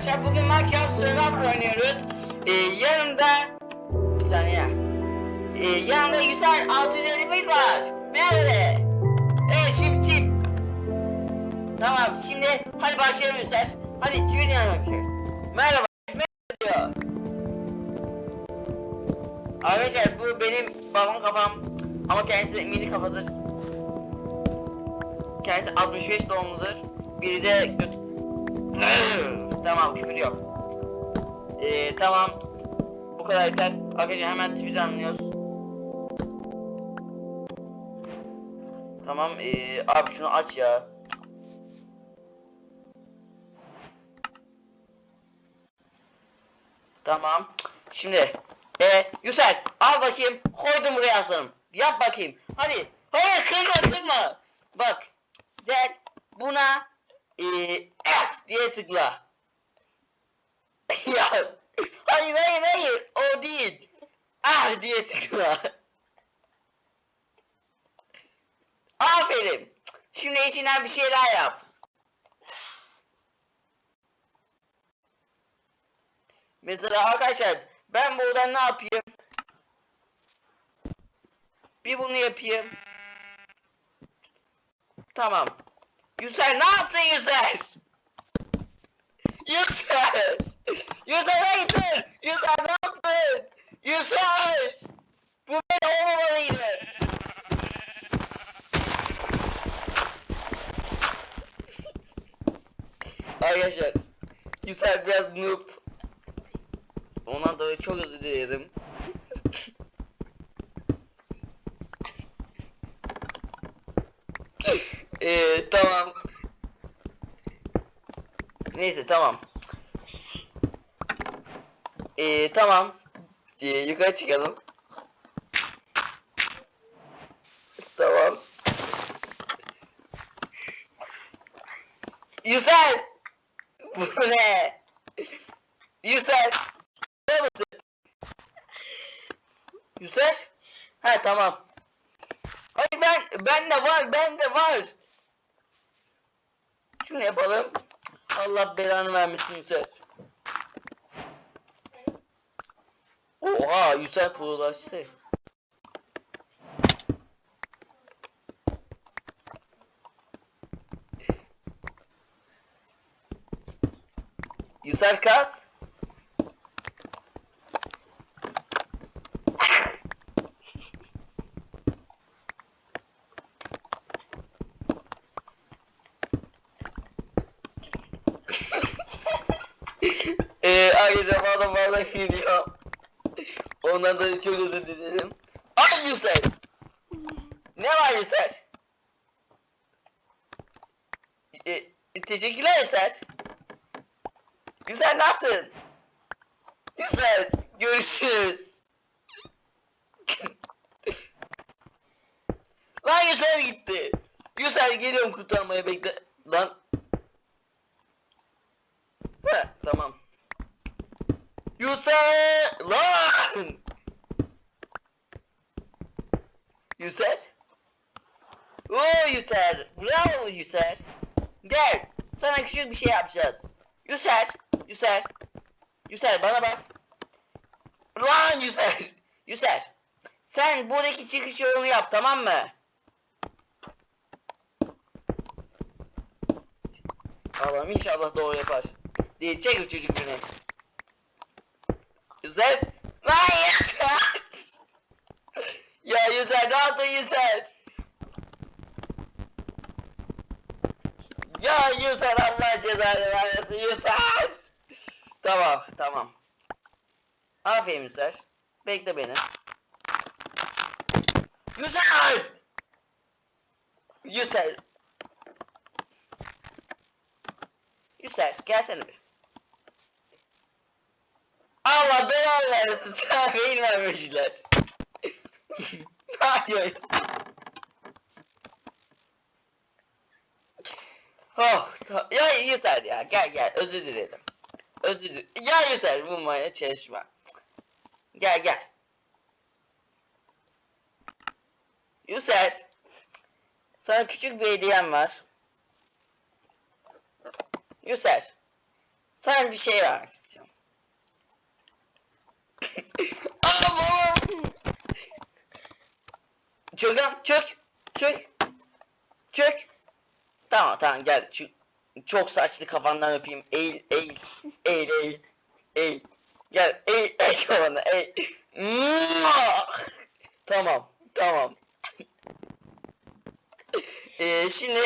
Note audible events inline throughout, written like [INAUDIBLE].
arkadaşlar bugün Minecraft Survivor oynuyoruz. Ee, yanımda bir saniye. Ee, yanımda Yüsel 651 var. Merhaba. Evet şip şip. Tamam şimdi hadi başlayalım Yüsel. Hadi sivil yanına bakıyoruz. Merhaba. Merhaba diyor. Arkadaşlar bu benim babam kafam. Ama kendisi mini kafadır. Kendisi 65 doğumludur. Biri de göt... [CLEARS THROAT] tamam küfür yok. Ee, tamam. Bu kadar yeter. Arkadaşlar hemen speed anlıyoruz. Tamam ee, abi şunu aç ya. Tamam. Şimdi e, Yüsel al bakayım. Koydum buraya aslanım. Yap bakayım. Hadi. Hayır kırma kırma. Bak. Gel buna e, F diye tıkla. [LAUGHS] ya. Hayır hayır hayır. O değil. F diye tıkla. Aferin. Şimdi içinden bir şeyler yap. Mesela arkadaşlar ben buradan ne yapayım? Bir bunu yapayım. Tamam. Yüzer ne yaptın Yüzer? Yüzer! Yüzer hayır! Yüzer ne yaptın? Yüzer! Bu böyle olmamalıydı. Arkadaşlar Yüzer biraz noob. Ondan dolayı çok özür dilerim. Eee [LAUGHS] tamam. Neyse tamam. Eee tamam. Ee, yukarı çıkalım. Tamam. Yüsel! Bu ne? Yüsel! Ne mısın? Yüsel? Ha tamam. Hayır ben ben de var ben de var. Şunu yapalım. Allah belanı vermesin Yüsel. Oha Yüsel prolaştı. Yüsel kas. Eee arkadaşlar bana bana geliyor. Ondan da çok özür dilerim. Ay Yüsel. Ne var Yüsel? E, e, teşekkürler Yüsel. Yüsel ne yaptın? Yüsel görüşürüz. Lan Yüsel gitti. Yüsel geliyorum kurtarmaya bekle. Lan. Heh, tamam. Yüsel lan. Yüsel. Oo Yüsel. Bravo Yüsel. Gel. Sana küçük bir şey yapacağız. Yüsel. Yüsel. Yüsel bana bak. Lan Yüsel. Yüsel. Sen buradaki çıkış yolunu yap tamam mı? Allah'ım inşallah doğru yapar. Diye çek o çocuk beni. Yüzer. Lan Yüzer. [LAUGHS] ya Yüzer ne yaptın Yüzer? Ya Yüzer Allah cezanı vermesin Yüzer. Tamam tamam. Aferin Yüzer. Bekle beni. Yüzer. Yüzer. Yüzer gelsene bir. Allah belanı versin [LAUGHS] sana beyin vermişler. ne yapıyorsun? Oh, ya Yüzer ya gel gel özür dilerim. Özür dilerim. Ya Yüzer bulmaya çalışma. Gel gel. Yüzer. Sana küçük bir hediyem var. Yüzer. Sana bir şey vermek istiyorum. Çök lan çök. Çök. Çök. Tamam tamam gel. Şu çok saçlı kafandan öpeyim. Eğil eğil. Eğil eğil. Eğil. Gel eğil eğil kafandan eğil. Tamam tamam. Ee, şimdi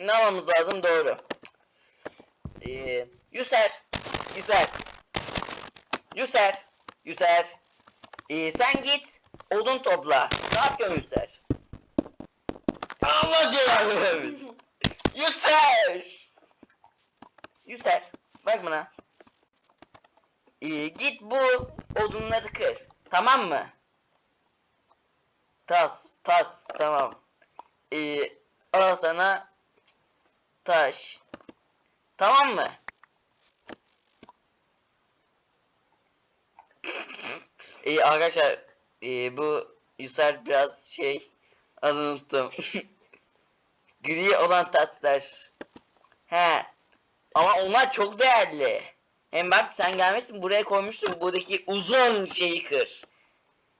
ne yapmamız lazım doğru. Ee, Yüser. Yüser. Yüser. Yüser. Ee, sen git odun topla. Ne yapıyorsun Yüser? Allah cezanı vermesin. [LAUGHS] Yüser. Yüser. Bak buna. Ee, git bu odunları kır. Tamam mı? Tas. Tas. Tamam. Ee, al sana taş. Tamam mı? İyi arkadaşlar ee, bu Yüsel biraz şey adını unuttum. [LAUGHS] Gri olan taşlar. He. Ama onlar çok değerli. Hem bak sen gelmişsin buraya koymuşsun buradaki uzun şeyi kır.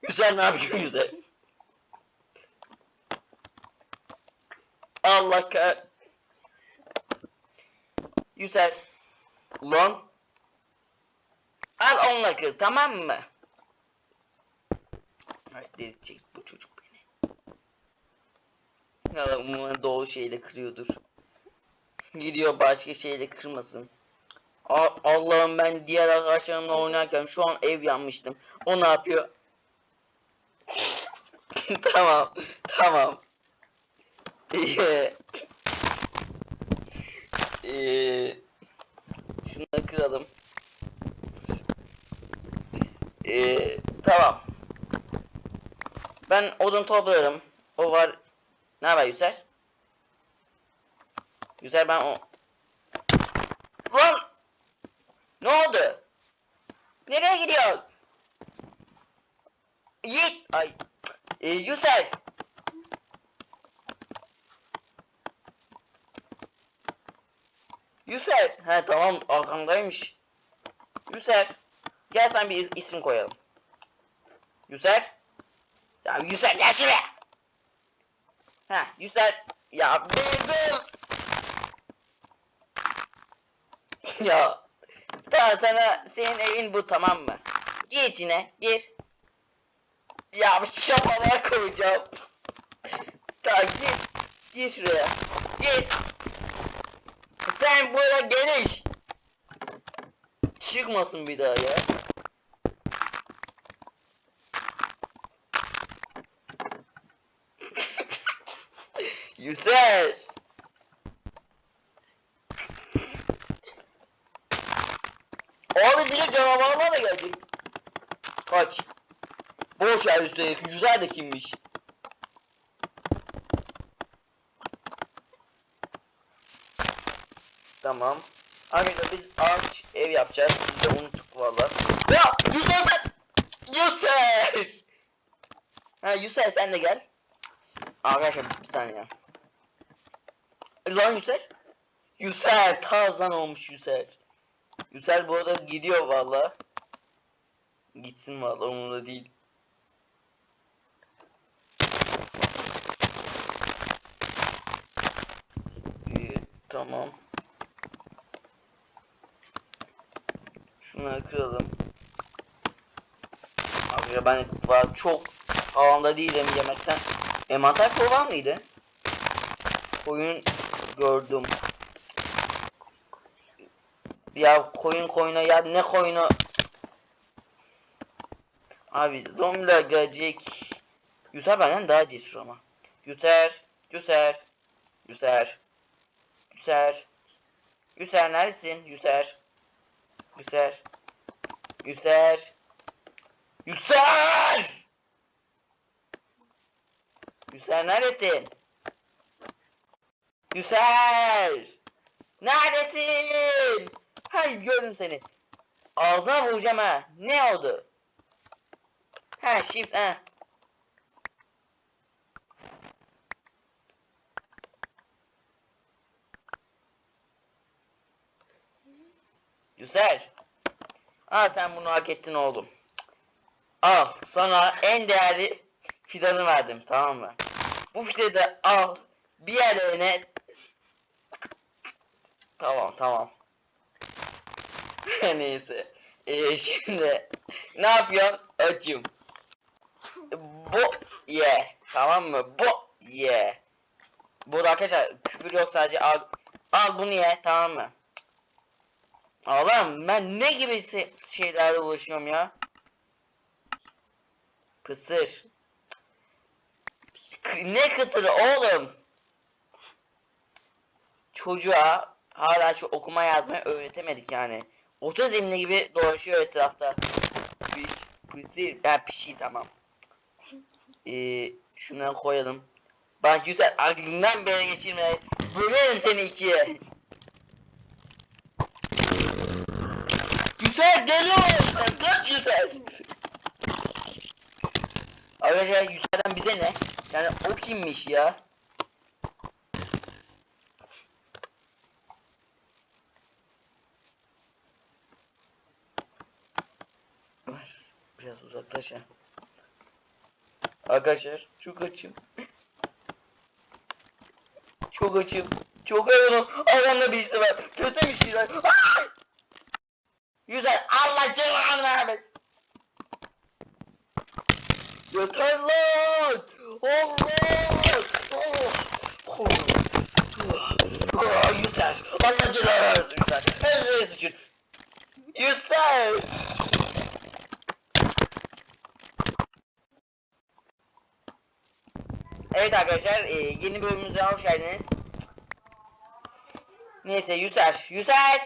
Güzel ne yapıyor güzel. Allah kah... Yüzer. Ulan. Al onunla kır tamam mı? Ay delirtecek bu çocuk beni. Ya umarım doğru şeyle kırıyordur. Gidiyor başka şeyle kırmasın. Allah'ım ben diğer arkadaşlarımla oynarken şu an ev yanmıştım. O ne yapıyor? [LAUGHS] tamam. Tamam. Eee, [LAUGHS] şunu da kıralım. Eee, tamam. Ben odun toplarım. O var. Ne haber Yüzer? Yüzer ben o... Lan! Ne oldu? Nereye gidiyor? Yiğit! Ay. Ee, Yüzer! Yüser. He tamam arkamdaymış. Yüser. Gel sen bir is- isim koyalım. Yüser. Ya Yüser gel şuraya. Ha Yüser. Ya beni dur. [LAUGHS] ya. Daha sana senin evin bu tamam mı? Gir içine gir. Ya şapala koyacağım. [LAUGHS] Daha gir. Gir şuraya. Gir. Sen buraya geliş. Çıkmasın bir daha ya. Yüzer. Abi bir de canavarlar da gelecek. Kaç. Boş ver üstelik. Yüzer de kimmiş? Tamam. Arkadaşlar biz ağaç ev yapacağız. Biz de unuttuk valla. Ya Yüser sen! Yüser! [LAUGHS] Ha Yüser sen de gel. Arkadaşlar bir saniye. Lan Yüser. Yüser Tarzan olmuş Yüser. Yüser bu arada gidiyor valla. Gitsin valla umurumda değil. Ee, tamam. Şunları kıralım. Abi ben var çok havamda değilim yemekten. Envanter kovan mıydı? Koyun gördüm. Ya koyun koyuna ya ne koyunu? Abi zombiler gelecek. Yüzer benden daha cesur ama. Yüzer, Yüzer, Yüzer, Yüzer, Yüzer neredesin? Yüzer, Yüzer, Yüzer, Yüzer! Yüzer neredesin? Yüzer! Neredesin? Hayır gördüm seni. Ağzına vuracağım ha. Ne oldu? Ha shift ha. Yüser. Aa sen bunu hak ettin oğlum. Al sana en değerli fidanı verdim tamam mı? Bu fidanı al bir yerlerine Tamam tamam. [LAUGHS] Neyse. Ee, şimdi ne yapıyorsun? Açım. Bu ye. Tamam mı? Bu ye. Burada arkadaşlar küfür yok sadece al, al bunu ye tamam mı? Allah'ım ben ne gibi şeylerle uğraşıyorum ya? Pısır. K- ne kısırı oğlum? Çocuğa hala şu okuma yazmayı öğretemedik yani. Otizmli gibi dolaşıyor etrafta. Piş, pısır. Ben pişi tamam. Ee, şunları koyalım. Bak güzel aklından beri geçirme. Bölerim seni ikiye. Güzel geliyor. Kaç güzel. Arkadaşlar Yücel'den bize ne? Yani o kimmiş ya? Var. Ha. Arkadaşlar çok açım. Çok açım. Çok yoruldum. Adamda bir şey var. Gözüm bir şey var. Güzel. Allah cezanı vermesin. Yeter lan. Allah. Allah. Ah, Yeter. Allah cezanı vermesin Yüksel. Her şey için. Yüksel. Evet arkadaşlar e, yeni bölümümüze hoş geldiniz. Neyse Yüser. Yüser.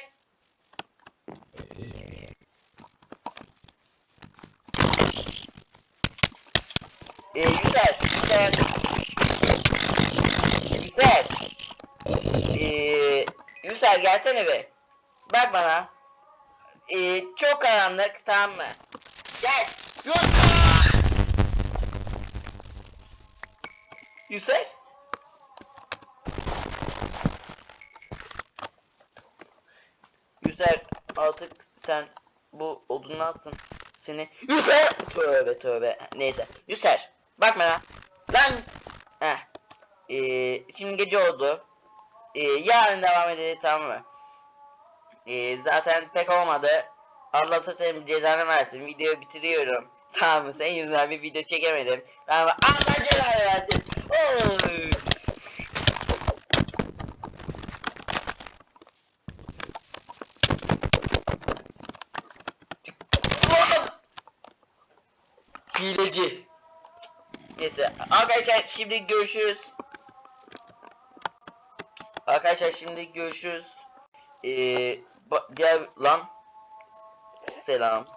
E, Yüser. Yüser. Yüser. E, Yüser gelsene be. Bak bana. E, çok karanlık tamam mı? Gel. Yüser. Yüser. Yüser artık sen bu odunlansın seni. Yüser. Tövbe tövbe. Neyse. Yüser. Bak bana. Lan. Heh. Ee, şimdi gece oldu. Ee, yarın devam edelim tamam mı? Ee, zaten pek olmadı. Allah senin cezanı versin. Videoyu bitiriyorum. Tamam? Senin yüzünden bir video çekemedim. Tamam? Allah cezanı versin. Oy. Hileci. Neyse arkadaşlar şimdi görüşürüz. Arkadaşlar şimdi görüşürüz. Ee, diğer lan selam.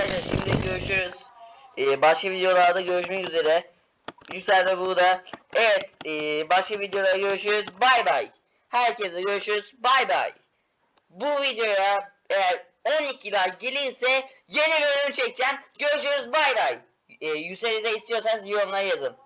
Arkadaşlar şimdi görüşürüz. Ee, başka videolarda görüşmek üzere. Yüksel burada. Evet, ee, başka videoda görüşürüz. Bay bay. Herkese görüşürüz. Bay bay. Bu videoya eğer 12 like gelirse yeni bölüm çekeceğim. Görüşürüz. Bay bay. Ee, Yüksel'i de istiyorsanız yorumlara yazın.